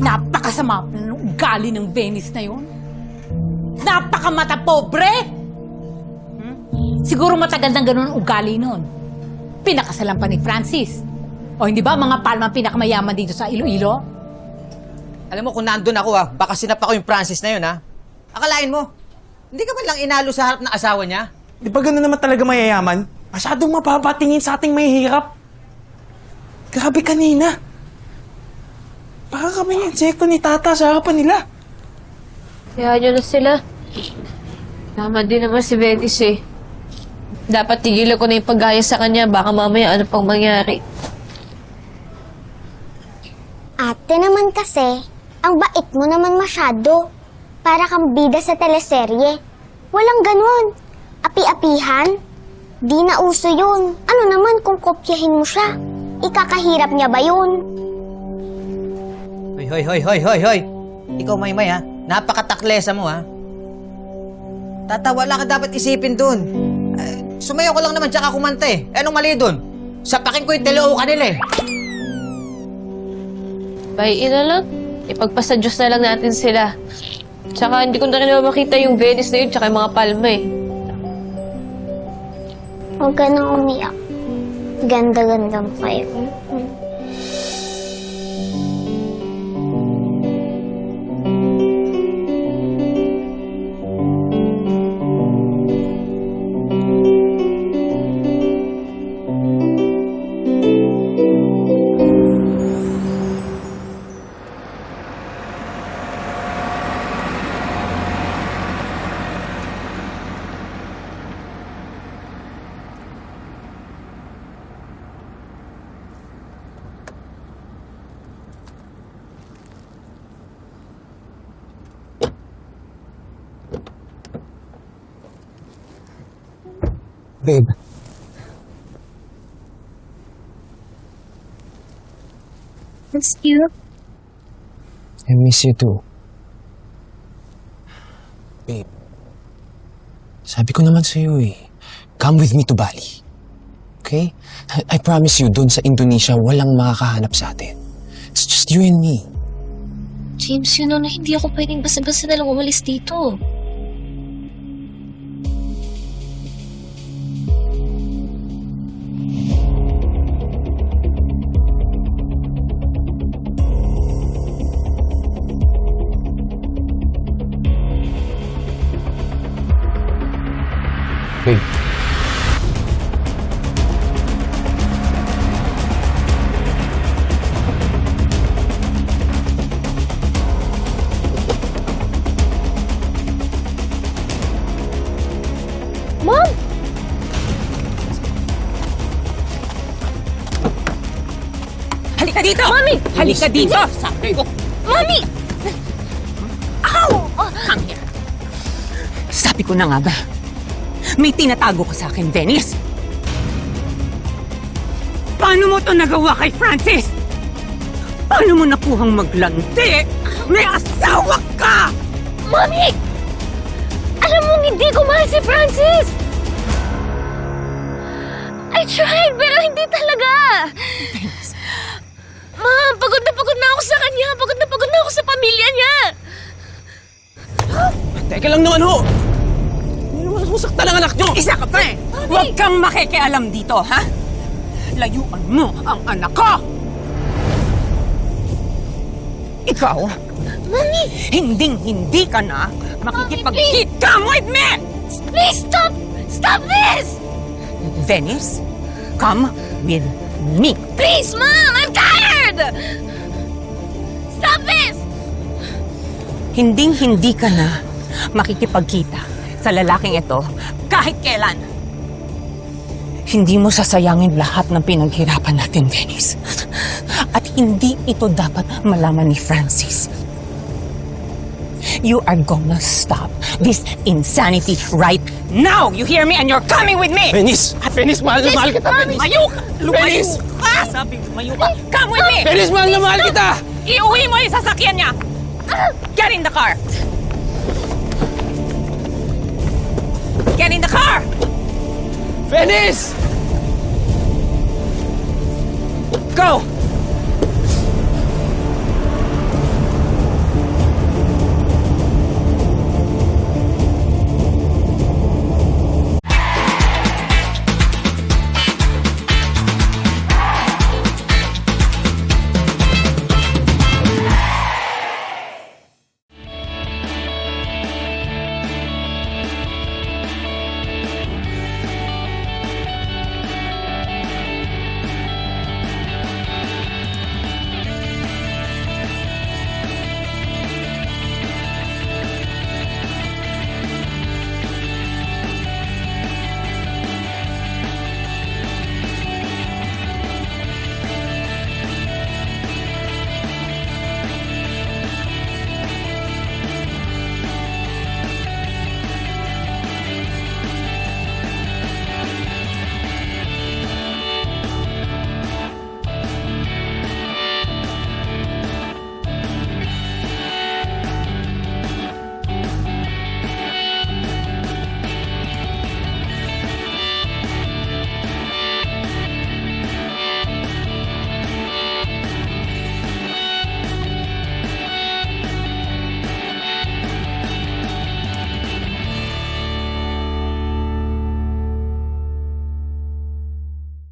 Napakasama ng ugali ng Venice na yun. Napakamata pobre! Hmm? Siguro matagal nang ganun ang ugali nun. Pinakasalan pa ni Francis. O hindi ba mga palma pinakamayaman dito sa Iloilo? Alam mo, kung nandun ako ah, baka sinap ako yung Francis na yun ah. Akalain mo, hindi ka man lang inalo sa harap ng asawa niya? Di ba gano'n naman talaga mayayaman? Masyadong mababatingin sa ating mahihirap. Grabe kanina. Baka kami yung insekto ni Tata sa harapan nila. Kaya nyo na sila. Tama din naman si Venus eh. Dapat tigilan ko na yung paggaya sa kanya. Baka mamaya ano pang mangyari. Ate naman kasi, ang bait mo naman masyado. Para kang bida sa teleserye. Walang ganun. Api-apihan. Di na uso yun. Ano naman kung kopyahin mo siya? Ikakahirap niya ba yun? Hoy, hoy, hoy, hoy, hoy. Ikaw, Maymay ha, napakataklesa mo ha. Tata, wala ka dapat isipin dun. Eh, sumayaw ko lang naman tsaka kumanta eh. Eh, Anong mali dun? Sapakin ko yung teleo kanila eh. Bayin na lang. Ipagpasa Diyos na lang natin sila. Tsaka hindi ko na rin makita yung Venice na yun tsaka yung mga palma eh. Huwag ka nang umiyak. Ganda-ganda mo kayo. Babe. Miss you. I miss you too. Babe. Sabi ko naman sa'yo eh. Come with me to Bali. Okay? I, I promise you, doon sa Indonesia, walang makakahanap sa atin. It's just you and me. James, yun na hindi ako pwedeng basta-basta na lang umalis dito. Babe. Mom! Halika dito! Mami! Halika dito! Sabi ko, Mami! come here. Sabi ko na nga ba, may tinatago ka sa akin, Venice. Paano mo to nagawa kay Francis? Paano mo nakuhang maglandi? May asawa ka! Mami! Alam mong hindi ko mahal si Francis! I tried, pero hindi talaga! Ma'am, pagod na pagod na ako sa kanya. Pagod na pagod na ako sa pamilya niya. Teka lang naman ho! Hindi naman susaktan ang anak nyo! Isa ka pa eh! Huwag kang makikialam dito, ha? Layuan mo ang anak ko! Ikaw, Mami, hinding-hindi ka na makikipagkita with me! please stop! Stop this! Venice, come with me. Please, Mom! I'm tired! Stop this! Hinding-hindi ka na makikipagkita sa lalaking ito kahit kailan. Hindi mo sasayangin lahat ng pinaghirapan natin, Venice. At hindi ito dapat malaman ni Francis. You are gonna stop this insanity right now! You hear me? And you're coming with me! Venice! Venice, mahal na mahal kita, Venice! Lumayo ka! Lumayo Venice! ka! Sabi, lumayo ka! Come with me! Venice, mahal na mahal kita! Iuwi mo yung sasakyan niya! Get in the car! Get in the car! Venice! Go!